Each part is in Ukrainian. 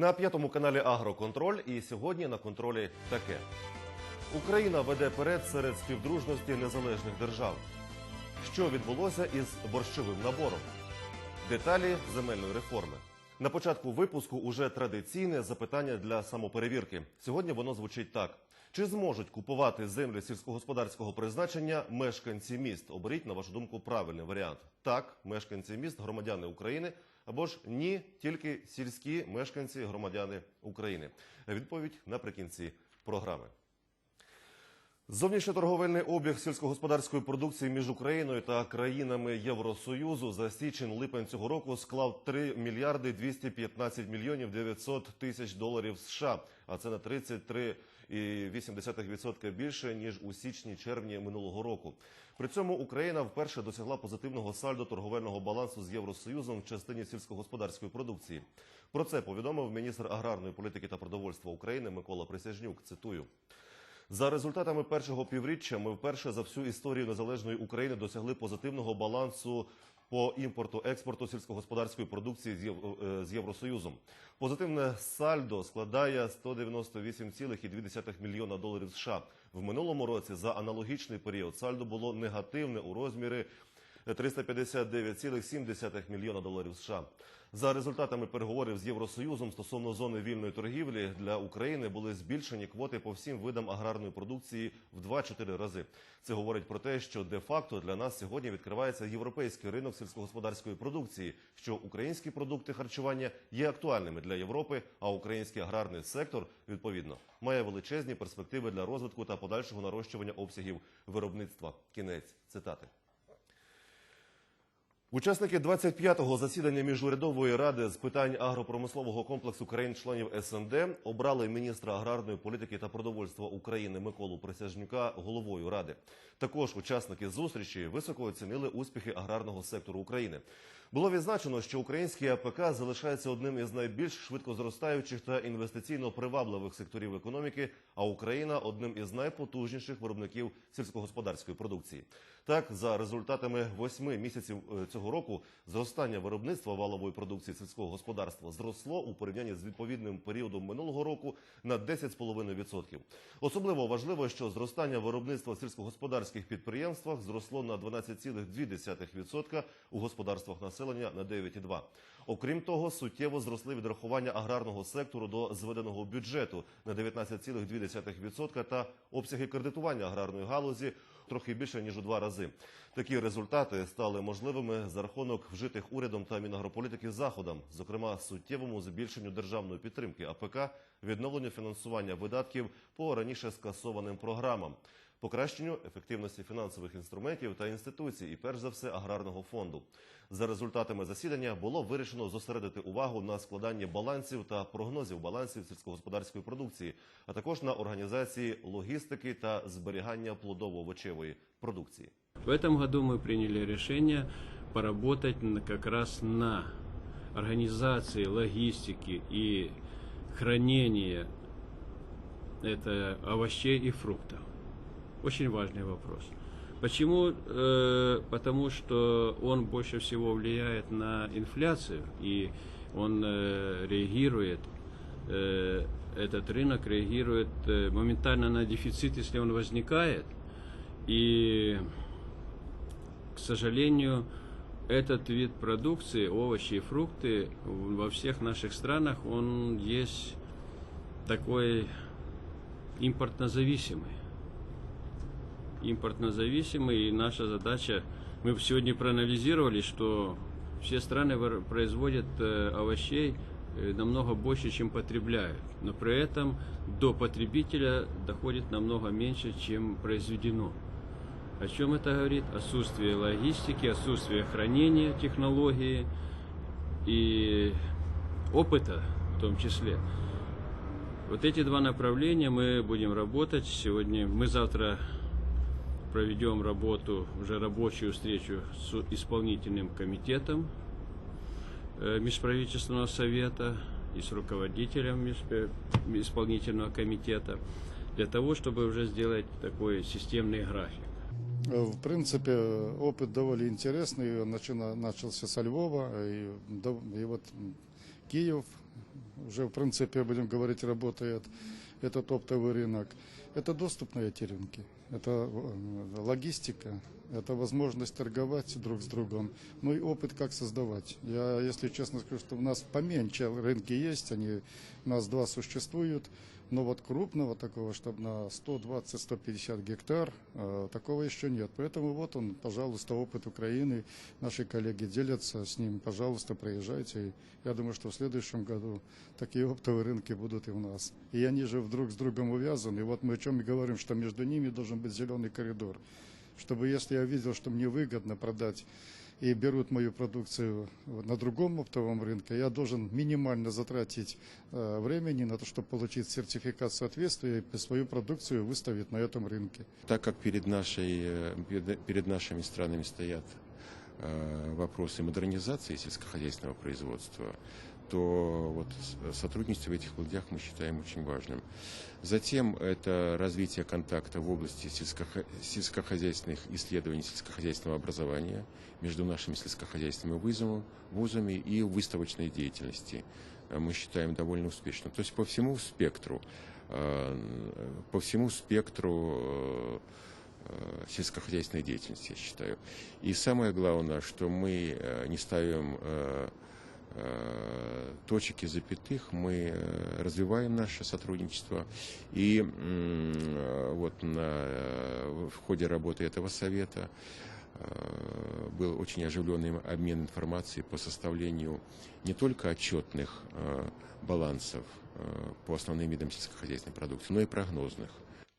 На п'ятому каналі Агроконтроль і сьогодні на контролі таке. Україна веде перед серед співдружності незалежних держав. Що відбулося із борщовим набором? Деталі земельної реформи. На початку випуску уже традиційне запитання для самоперевірки. Сьогодні воно звучить так: чи зможуть купувати землі сільськогосподарського призначення мешканці міст? Оберіть на вашу думку правильний варіант. Так, мешканці міст, громадяни України, або ж ні, тільки сільські мешканці, громадяни України. Відповідь наприкінці програми. Зовнішньоторговельний обіг сільськогосподарської продукції між Україною та країнами Євросоюзу за січень-липень цього року склав 3 мільярди 215 мільйонів 900 тисяч доларів США, а це на 33,8% більше ніж у січні-червні минулого року. При цьому Україна вперше досягла позитивного сальдо торговельного балансу з Євросоюзом в частині сільськогосподарської продукції. Про це повідомив міністр аграрної політики та продовольства України Микола Присяжнюк. Цитую. За результатами першого півріччя ми вперше за всю історію незалежної України досягли позитивного балансу по імпорту експорту сільськогосподарської продукції е, з Євросоюзом. Позитивне сальдо складає 198,2 мільйона доларів США. В минулому році за аналогічний період сальдо було негативне у розмірі 359,7 мільйона доларів США. За результатами переговорів з Євросоюзом стосовно зони вільної торгівлі для України були збільшені квоти по всім видам аграрної продукції в 2-4 рази. Це говорить про те, що де-факто для нас сьогодні відкривається європейський ринок сільськогосподарської продукції, що українські продукти харчування є актуальними для Європи, а український аграрний сектор відповідно має величезні перспективи для розвитку та подальшого нарощування обсягів виробництва. Кінець цитати. Учасники 25-го засідання міжурядової ради з питань агропромислового комплексу країн-членів СНД обрали міністра аграрної політики та продовольства України Миколу Присяжнюка головою ради. Також учасники зустрічі високо оцінили успіхи аграрного сектору України. Було відзначено, що український АПК залишається одним із найбільш швидко зростаючих та інвестиційно привабливих секторів економіки, а Україна одним із найпотужніших виробників сільськогосподарської продукції. Так, за результатами восьми місяців е, цього року зростання виробництва валової продукції сільського господарства зросло у порівнянні з відповідним періодом минулого року на 10,5%. Особливо важливо, що зростання виробництва в сільськогосподарських підприємствах зросло на 12,2% у господарствах населення на 9,2%. Окрім того, суттєво зросли відрахування аграрного сектору до зведеного бюджету на 19,2% та обсяги кредитування аграрної галузі трохи більше ніж у два рази. Такі результати стали можливими за рахунок вжитих урядом та мінагрополітики заходам, зокрема суттєвому збільшенню державної підтримки АПК, відновленню фінансування видатків по раніше скасованим програмам Покращенню ефективності фінансових інструментів та інституцій, і перш за все аграрного фонду. За результатами засідання було вирішено зосередити увагу на складанні балансів та прогнозів балансів сільськогосподарської продукції, а також на організації логістики та зберігання плодово-овочевої продукції. В этом году мы приняли решение поработать на- как раз на организации логистики и хранения это овощей и фруктов. Очень важный вопрос. Почему? Э, потому что он больше всего влияет на инфляцию и он э, реагирует, э, этот рынок реагирует моментально на дефицит, если он возникает. И к сожалению, этот вид продукции, овощи и фрукты во всех наших странах, он есть такой импортнозависимый. Импортнозависимый, и наша задача, мы сегодня проанализировали, что все страны производят э, овощей э, намного больше, чем потребляют, но при этом до потребителя доходит намного меньше, чем произведено. О чем это говорит? Отсутствие логистики, отсутствие хранения технологии и опыта в том числе. Вот эти два направления мы будем работать. Сегодня мы завтра проведем работу, уже рабочую встречу с исполнительным комитетом э, межправительственного совета и с руководителем исполнительного комитета для того, чтобы уже сделать такой системный график. В принципе, опыт довольно интересный. Он начался со Львова, и, и вот Киев, уже в принципе, будем говорить, работает этот оптовый рынок. Это доступ на эти рынки, это э, логистика, это возможность торговать друг с другом, ну и опыт, как создавать. Я, если честно скажу, что у нас поменьше рынки есть, они у нас два существуют, но вот крупного такого, чтобы на 120-150 гектар, э, такого еще нет. Поэтому вот он, пожалуйста, опыт Украины. Наши коллеги делятся с ним. Пожалуйста, приезжайте. Я думаю, что в следующем году такие оптовые рынки будут и у нас. И они же друг с другом увязаны. И вот мы о чем и говорим, что между ними должен быть зеленый коридор. Чтобы если я видел, что мне выгодно продать и берут мою продукцию на другом оптовом рынке, я должен минимально затратить э, времени на то, чтобы получить сертификат соответствия и свою продукцию выставить на этом рынке. Так как перед, нашей, э, перед- перед нашими странами стоят э, вопросы модернизации сельскохозяйственного производства, то вот сотрудничество в этих областях мы считаем очень важным. Затем это развитие контакта в области сельскохо- сельскохозяйственных исследований, сельскохозяйственного образования между нашими сельскохозяйственными вузами, вузами и выставочной деятельности. Мы считаем довольно успешным. То есть по всему спектру, э, по всему спектру э, э, сельскохозяйственной деятельности, я считаю. И самое главное, что мы не ставим точек и запятых, мы э, развиваем наше сотрудничество. И м, э, вот на, э, в ходе работы этого совета э, был очень оживленный обмен информацией по составлению не только отчетных э, балансов э, по основным видам сельскохозяйственной продукции, но и прогнозных.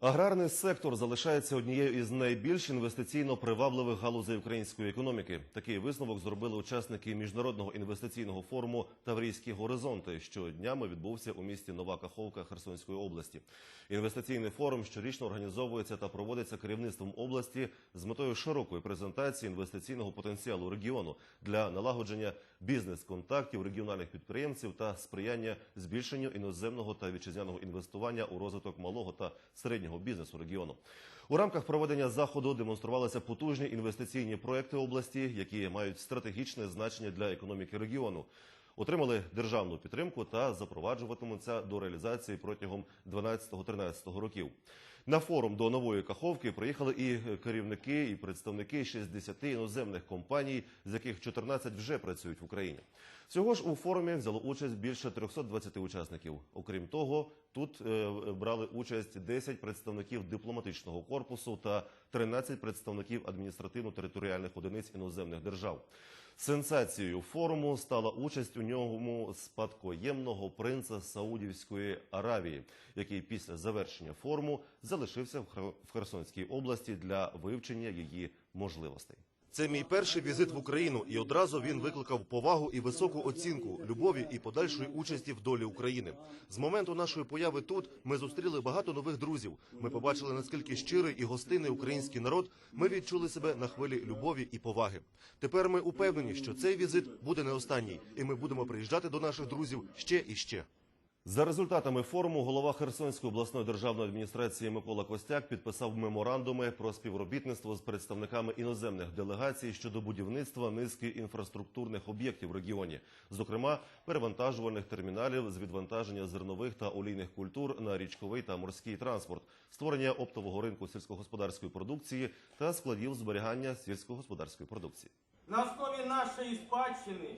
Аграрний сектор залишається однією із найбільш інвестиційно привабливих галузей української економіки. Такий висновок зробили учасники міжнародного інвестиційного форуму Таврійські горизонти, що днями відбувся у місті Нова Каховка Херсонської області. Інвестиційний форум щорічно організовується та проводиться керівництвом області з метою широкої презентації інвестиційного потенціалу регіону для налагодження бізнес-контактів регіональних підприємців та сприяння збільшенню іноземного та вітчизняного інвестування у розвиток малого та середнього бізнесу регіону. У рамках проведення заходу демонструвалися потужні інвестиційні проекти області, які мають стратегічне значення для економіки регіону. Отримали державну підтримку та запроваджуватимуться до реалізації протягом 12-13 років. На форум до нової каховки приїхали і керівники, і представники 60 іноземних компаній, з яких 14 вже працюють в Україні. Всього ж у форумі взяло участь більше 320 учасників. Окрім того, тут е, брали участь 10 представників дипломатичного корпусу та 13 представників адміністративно-територіальних одиниць іноземних держав. Сенсацією форуму стала участь у ньому спадкоємного принца Саудівської Аравії, який після завершення форуму залишився в Хер- Херсонській області для вивчення її можливостей. Це мій перший візит в Україну, і одразу він викликав повагу і високу оцінку любові і подальшої участі в долі України. З моменту нашої появи тут ми зустріли багато нових друзів. Ми побачили наскільки щирий і гостинний український народ. Ми відчули себе на хвилі любові і поваги. Тепер ми упевнені, що цей візит буде не останній, і ми будемо приїжджати до наших друзів ще і ще. За результатами форуму голова Херсонської обласної державної адміністрації Микола Костяк підписав меморандуми про співробітництво з представниками іноземних делегацій щодо будівництва низки інфраструктурних об'єктів в регіоні, зокрема перевантажувальних терміналів з відвантаження зернових та олійних культур на річковий та морський транспорт, створення оптового ринку сільськогосподарської продукції та складів зберігання сільськогосподарської продукції. на основі нашої спадщини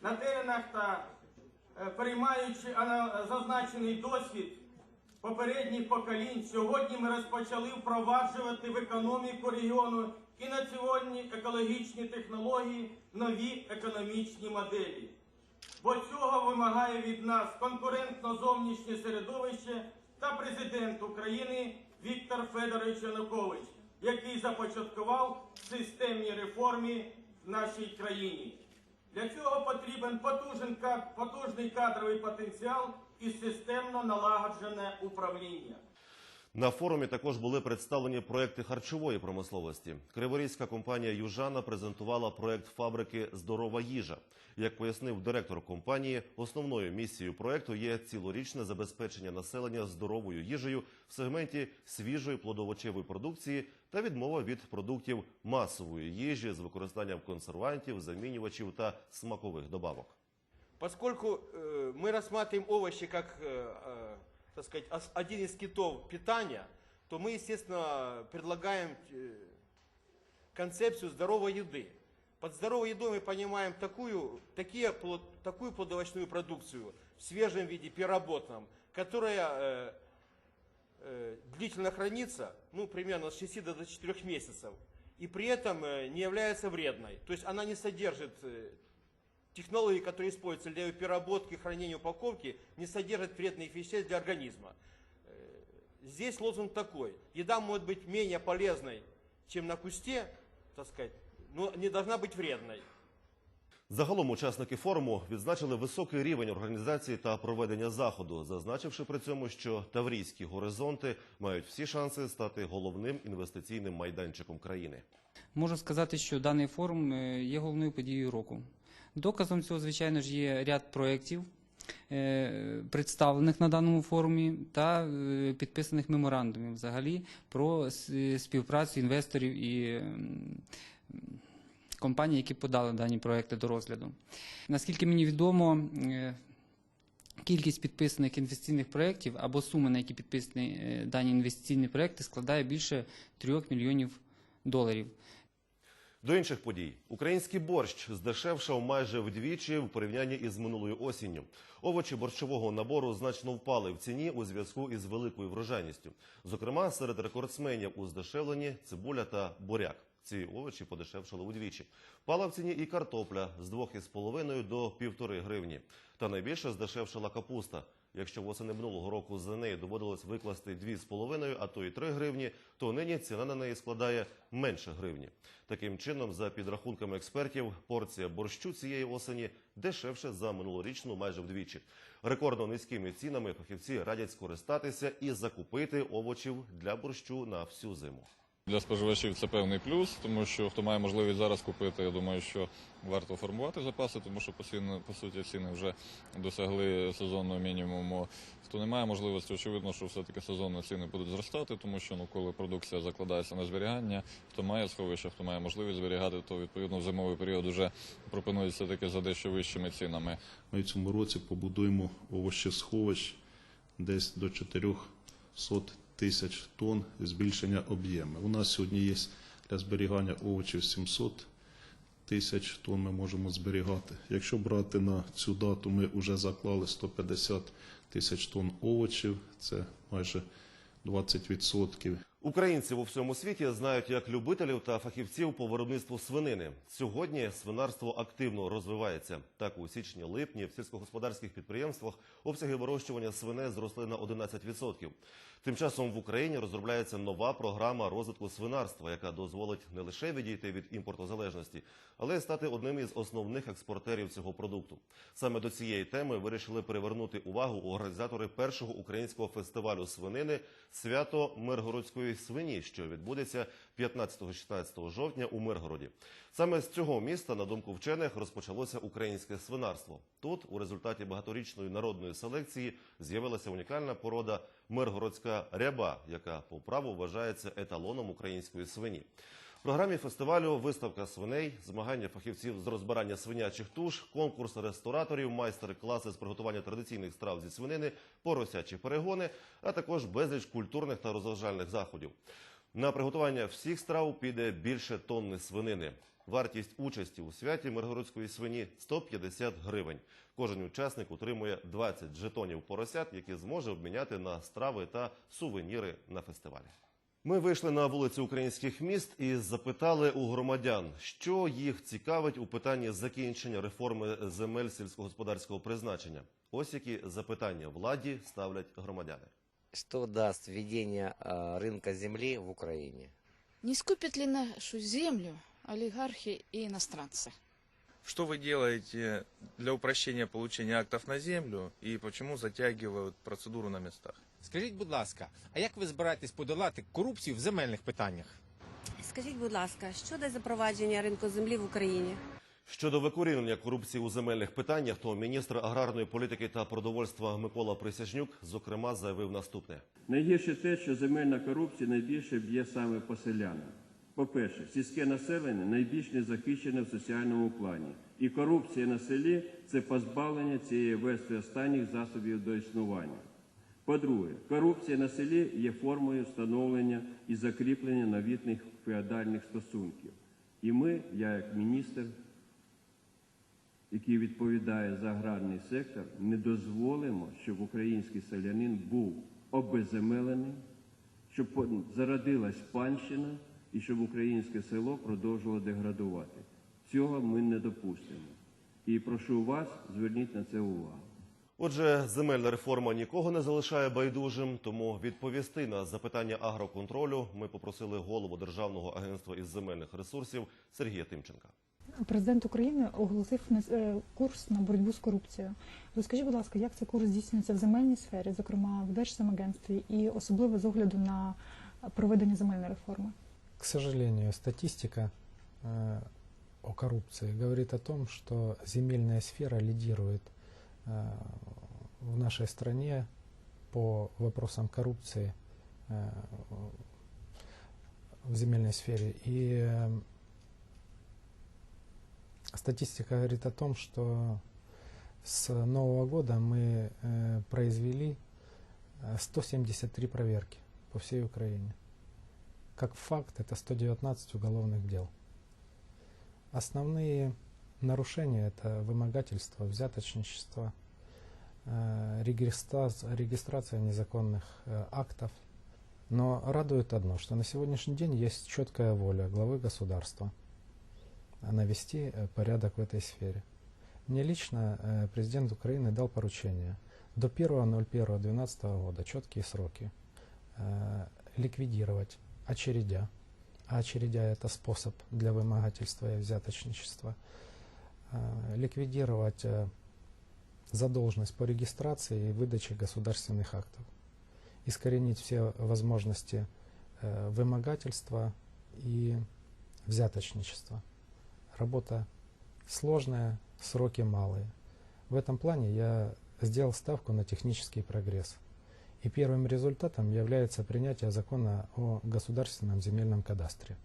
на теренах та переймаючи зазначений досвід попередніх поколінь, сьогодні ми розпочали впроваджувати в економіку регіону інноваційні екологічні технології, нові економічні моделі. Бо цього вимагає від нас конкурентно зовнішнє середовище та президент України Віктор Федорович Янукович, який започаткував системні реформи в нашій країні. Для цього потрібен потужний кадровий потенціал і системно налагоджене управління. На форумі також були представлені проекти харчової промисловості. Криворізька компанія Южана презентувала проект фабрики Здорова їжа. Як пояснив директор компанії, основною місією проекту є цілорічне забезпечення населення здоровою їжею в сегменті свіжої плодовочевої продукції та відмова від продуктів масової їжі з використанням консервантів, замінювачів та смакових добавок. Поскольку э, мы рассматриваем овощи как, э, э, так сказать, один из китов питания, то мы, естественно, предлагаем э, концепцию здоровой еды. Под здоровой едой мы понимаем такую, такие, такую плодовочную продукцию в свежем виде, переработанном, которая э, э, длительно хранится, ну, примерно с 6 до 4 месяцев, и при этом э, не является вредной. То есть она не содержит э, технологии, которые используются для ее переработки, хранения, упаковки, не содержат вредных веществ для организма. Э, Здесь лозунг такой. Еда может быть менее полезной, чем на кусте, так сказать, но не должна быть вредной. Загалом учасники форуму відзначили високий рівень організації та проведення заходу, зазначивши при цьому, що таврійські горизонти мають всі шанси стати головним інвестиційним майданчиком країни. Можу сказати, що даний форум е, є головною подією року. Доказом цього, звичайно ж, є ряд проєктів, е, представлених на даному форумі, та е, підписаних меморандумів взагалі про співпрацю інвесторів і компаній, які подали дані проекти до розгляду. Наскільки мені відомо, е, кількість підписаних інвестиційних проєктів або суми, на які підписані дані інвестиційні проєкти, складає більше 3 мільйонів доларів. До інших подій український борщ здешевшав майже вдвічі в порівнянні із минулою осінню. Овочі борщового набору значно впали в ціні у зв'язку із великою врожайністю. Зокрема, серед рекордсменів у здешевленні цибуля та буряк. Ці овочі подешевшали удвічі. Впала в ціні і картопля з 2,5 до 1,5 гривні. Та найбільше здешевшала капуста. Якщо восени минулого року за неї доводилось викласти 2,5, а то й 3 гривні, то нині ціна на неї складає менше гривні. Таким чином, за підрахунками експертів, порція борщу цієї осені дешевше за минулорічну майже вдвічі. Рекордно низькими цінами фахівці радять скористатися і закупити овочів для борщу на всю зиму. Для споживачів це певний плюс, тому що хто має можливість зараз купити, я думаю, що варто формувати запаси, тому що по, ціни, по суті ціни вже досягли сезонного мінімуму. Хто не має можливості, очевидно, що все-таки сезонно ціни будуть зростати, тому що ну, коли продукція закладається на зберігання, хто має сховище, хто має можливість зберігати, то відповідно в зимовий період вже пропонується таки за дещо вищими цінами. Ми в цьому році побудуємо овощесховищ десь до 400 тисяч тонн збільшення об'єму. У нас сьогодні є для зберігання овочів 700 тисяч тонн ми можемо зберігати. Якщо брати на цю дату, ми вже заклали 150 тисяч тонн овочів, це майже 20%. Українців у всьому світі знають як любителів та фахівців по виробництву свинини. Сьогодні свинарство активно розвивається. Так, у січні-липні в сільськогосподарських підприємствах обсяги вирощування свиней зросли на 11%. Тим часом в Україні розробляється нова програма розвитку свинарства, яка дозволить не лише відійти від імпортозалежності, але й стати одним із основних експортерів цього продукту. Саме до цієї теми вирішили привернути увагу організатори першого українського фестивалю свинини Свято Миргородської свині, що відбудеться 15-16 жовтня у Миргороді. Саме з цього міста, на думку вчених, розпочалося українське свинарство. Тут, у результаті багаторічної народної селекції, з'явилася унікальна порода миргородська ряба, яка по праву вважається еталоном української свині. В програмі фестивалю виставка свиней, змагання фахівців з розбирання свинячих туш, конкурс рестораторів, майстер-класи з приготування традиційних страв зі свинини, поросячі перегони, а також безліч культурних та розважальних заходів. На приготування всіх страв піде більше тонни свинини. Вартість участі у святі миргородської свині 150 гривень. Кожен учасник отримує 20 жетонів поросят, які зможе обміняти на страви та сувеніри на фестивалі. Ми вийшли на вулиці українських міст і запитали у громадян, що їх цікавить у питанні закінчення реформи земель сільськогосподарського призначення. Ось які запитання владі ставлять громадяни. Что даст введение а, рынка земли в Украине? Не скупят ли нашу землю олигархи и иностранцы? Что вы делаете для упрощения получения актов на землю и почему затягивают процедуру на местах? Скажіть, будь ласка, а як ви збираєтесь подолати корупцію в земельних питаннях? Скажіть, будь ласка, що дасть запровадження ринку землі в Україні? Щодо викорінення корупції у земельних питаннях, то міністр аграрної політики та продовольства Микола Присяжнюк зокрема заявив наступне: Найгірше те, що земельна корупція найбільше б'є саме по селянам. По-перше, сільське населення найбільш незахищене в соціальному плані. І корупція на селі це позбавлення цієї верстви останніх засобів до існування. По-друге, корупція на селі є формою встановлення і закріплення новітних феодальних стосунків. І ми, я як міністр, який відповідає за аграрний сектор, не дозволимо, щоб український селянин був обезземелений, щоб зародилась панщина і щоб українське село продовжувало деградувати. Цього ми не допустимо. І прошу вас, зверніть на це увагу. Отже, земельна реформа нікого не залишає байдужим, тому відповісти на запитання агроконтролю ми попросили голову Державного агентства із земельних ресурсів Сергія Тимченка. Президент України оголосив е, курс на боротьбу з корупцією. Розкажіть, будь ласка, як цей курс здійснюється в земельній сфері, зокрема в Держземагентстві, і особливо з огляду на проведення земельної реформи? К сожалению, статистика э, о коррупции говорит о том, что земельная сфера лидирует в нашей стране по вопросам коррупции э, в земельной сфере. И э, статистика говорит о том, что с Нового года мы э, произвели э, 173 проверки по всей Украине. Как факт, это 119 уголовных дел. Основные нарушения – это вымогательство, взяточничество, э, регистра- регистрация незаконных э, актов. Но радует одно, что на сегодняшний день есть четкая воля главы государства навести э, порядок в этой сфере. Мне лично президент Украины дал поручение до 1.01.2012 года, четкие сроки, ликвидировать очередя. А очередя это способ для вымогательства и взяточничества. Э, Ликвидировать э, задолженность по регистрации и выдаче государственных актов. Искоренить все возможности э, вымогательства и взяточничества. Работа сложная, сроки малые. В этом плане я сделал ставку на технический прогресс. И первым результатом является принятие закона о государственном земельном кадастре.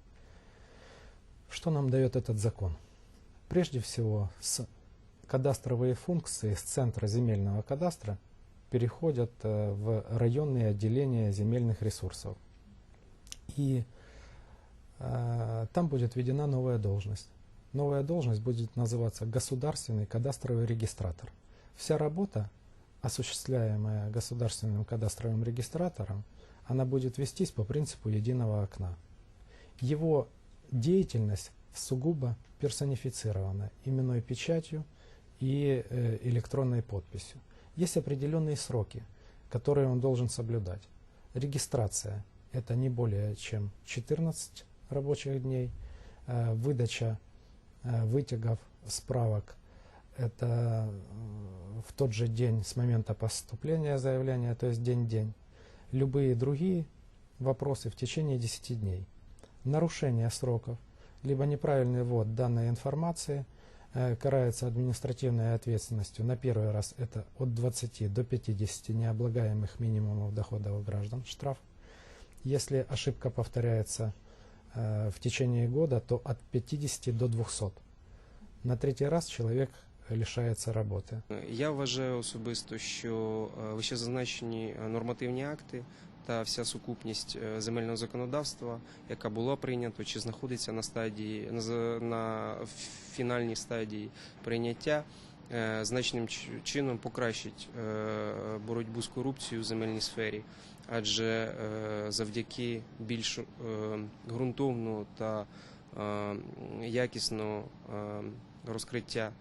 Что нам дает этот закон? Прежде всего, с кадастровые функции с центра земельного кадастра переходят э, в районные отделения земельных ресурсов. И э, там будет введена новая должность. Новая должность будет называться государственный кадастровый регистратор. Вся работа, осуществляемая государственным кадастровым регистратором, она будет вестись по принципу единого окна. Его деятельность сугубо персонифицирована именной печатью и э, электронной подписью. Есть определенные сроки, которые он должен соблюдать. Регистрация – это не более чем 14 рабочих дней. Э, выдача э, вытягов, справок – это в тот же день с момента поступления заявления, то есть день-день. Любые другие вопросы в течение 10 дней. Нарушение сроков, либо неправильный ввод данной информации э, карается административной ответственностью. На первый раз это от 20 до 50 необлагаемых минимумов доходов граждан штраф. Если ошибка повторяется э, в течение года, то от 50 до 200. На третий раз человек лишається роботи. Я вважаю особисто, що е, вище зазначені е, нормативні акти Та вся сукупність е, земельного законодавства, яка була прийнята чи знаходиться на стадії на, фінальній стадії прийняття, е, значним чином покращить е, боротьбу з корупцією в земельній сфері, адже завдяки більш е, та е, розкриття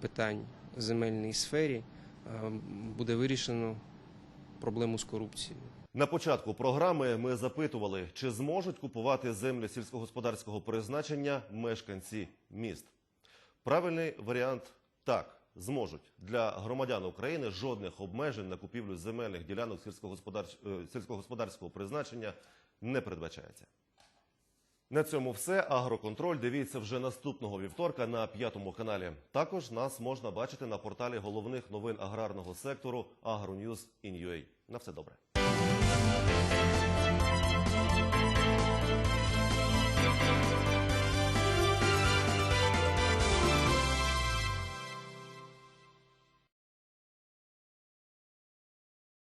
питань в земельній сфері буде вирішено проблему з корупцією. На початку програми ми запитували, чи зможуть купувати землі сільськогосподарського призначення мешканці міст. Правильний варіант так, зможуть. Для громадян України жодних обмежень на купівлю земельних ділянок сільськогосподарсь- е, сільськогосподарського призначення не передбачається. На цьому все. Агроконтроль дивіться вже наступного вівторка на п'ятому каналі. Також нас можна бачити на порталі головних новин аграрного сектору AgroNews.in.ua. На все добре.